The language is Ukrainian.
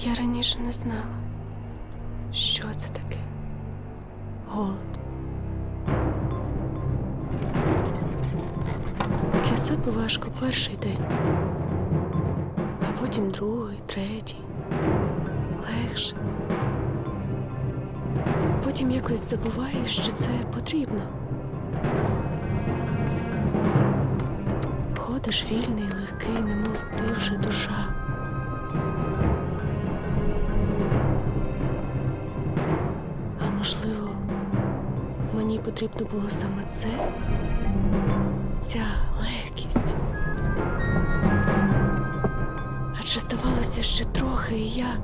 Я раніше не знала, що це таке. Голод. Для себе важко перший день, а потім другий, третій. Легше. Потім якось забуваєш, що це потрібно. Ходиш вільний, легкий, немов ти вже душа. Можливо, мені потрібно було саме це, ця легкість. Адже здавалося, ще трохи, і я